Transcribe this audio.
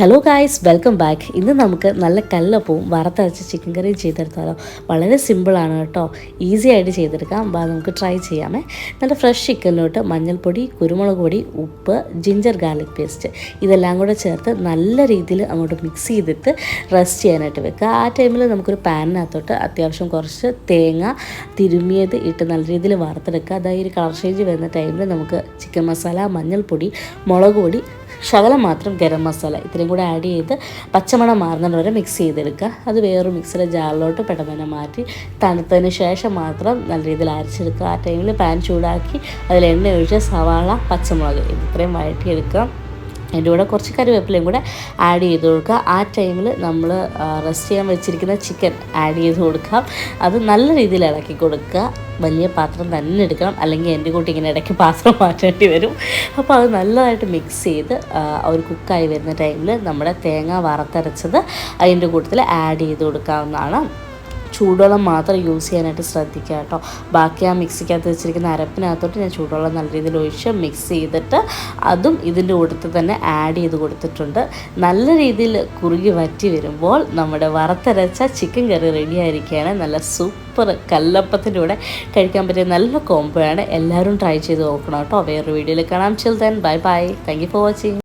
Hello guys welcome back ഇന്ന് നമുക്ക് നല്ല കല്ലപ്പവും വറുത്തരച്ച ചിക്കൻ കറിയും ചെയ്തെടുത്താലോ. വളരെ സിമ്പിളാണ് കേട്ടോ. ഈസി ആയിട്ട് ചെയ്തെടുക്കാം. അപ്പോൾ നമുക്ക് ട്രൈ ചെയ്യാമേ. നല്ല ഫ്രഷ് ചിക്കനിലോട്ട് മഞ്ഞൾപ്പൊടി കുരുമുളക് പൊടി ഉപ്പ് ജിഞ്ചർ ഗാർലിക് പേസ്റ്റ് ഇതെല്ലാം കൂടെ ചേർത്ത് നല്ല രീതിയിൽ അങ്ങോട്ട് മിക്സ് ചെയ്തിട്ട് റെസ്റ്റ് ചെയ്യാനായിട്ട് വെക്കുക. ആ ടൈമിൽ നമുക്കൊരു പാനിനകത്തോട്ട് അത്യാവശ്യം കുറച്ച് തേങ്ങ തിരുമിയത് ഇട്ട് നല്ല രീതിയിൽ വറുത്തെടുക്കുക. അതായത് ഒരു കളർ ചേഞ്ച് വരുന്ന ടൈമിൽ നമുക്ക് ചിക്കൻ മസാല മഞ്ഞൾപ്പൊടി മുളക് പൊടി ശകലം മാത്രം ഗരം മസാല ഇത്രയും കൂടെ ആഡ് ചെയ്ത് പച്ചമണം മാറുന്നത് വരെ മിക്സ് ചെയ്തെടുക്കുക. അത് വേറൊരു മിക്സിയുടെ ജാറിലോട്ട് പെട്ടെന്ന് തന്നെ മാറ്റി തണുത്തതിന് ശേഷം മാത്രം നല്ല രീതിയിൽ അരച്ചെടുക്കുക. ആ ടൈമിൽ പാൻ ചൂടാക്കി അതിൽ എണ്ണ ഒഴിച്ച് സവാള പച്ചമുളക് ഇത് ഇത്രയും വഴറ്റിയെടുക്കുക. അതിന്റെ കൂടെ കുറച്ച് കറിവേപ്പിലയും കൂടെ ആഡ് ചെയ്ത് കൊടുക്കുക. ആ ടൈമിൽ നമ്മൾ റെസ്റ്റ് ചെയ്യാൻ വെച്ചിരിക്കുന്ന ചിക്കൻ ആഡ് ചെയ്ത് കൊടുക്കാം അത് നല്ല രീതിയിൽ ഇളക്കി കൊടുക്കുക. വലിയ പാത്രം തന്നെ എടുക്കണം. അല്ലെങ്കിൽ എന്റെ കൂട്ടി ഇങ്ങനെ ഇടയ്ക്ക് പാത്രം മാറ്റേണ്ടി വരും. അപ്പോൾ അത് നല്ലതായിട്ട് മിക്സ് ചെയ്ത് ഒരു കുക്കായി വരുന്ന ടൈമിൽ നമ്മുടെ തേങ്ങ വറുത്തരച്ചത് അതിന്റെ കൂട്ടത്തിൽ ആഡ് ചെയ്ത് കൊടുക്കാവുന്നതാണ്. ചൂടുവെള്ളം മാത്രം യൂസ് ചെയ്യാനായിട്ട് ശ്രദ്ധിക്കുക കേട്ടോ. ബാക്കി ആ മിക്സിക്കകത്ത് വെച്ചിരിക്കുന്ന അരപ്പിനകത്തോട്ട് ഞാൻ ചൂടുവെള്ളം നല്ല രീതിയിൽ ഒഴിച്ച് മിക്സ് ചെയ്തിട്ട് അതും ഇതിന്റെ കൂടെ തന്നെ ആഡ് ചെയ്ത് കൊടുത്തിട്ടുണ്ട്. നല്ല രീതിയിൽ കുറുകി വറ്റി വരുമ്പോൾ നമ്മുടെ വറുത്തരച്ച ചിക്കൻ കറി റെഡി ആയിരിക്കുകയാണ്. നല്ല സൂപ്പർ കല്ലപ്പത്തിന്റെ കൂടെ കഴിക്കാൻ പറ്റിയ നല്ല കോംബോ ആണ്. എല്ലാവരും ട്രൈ ചെയ്ത് നോക്കണം കേട്ടോ. വേറൊരു വീഡിയോയിൽ കാണാം. Chill then bye bye thank you for watching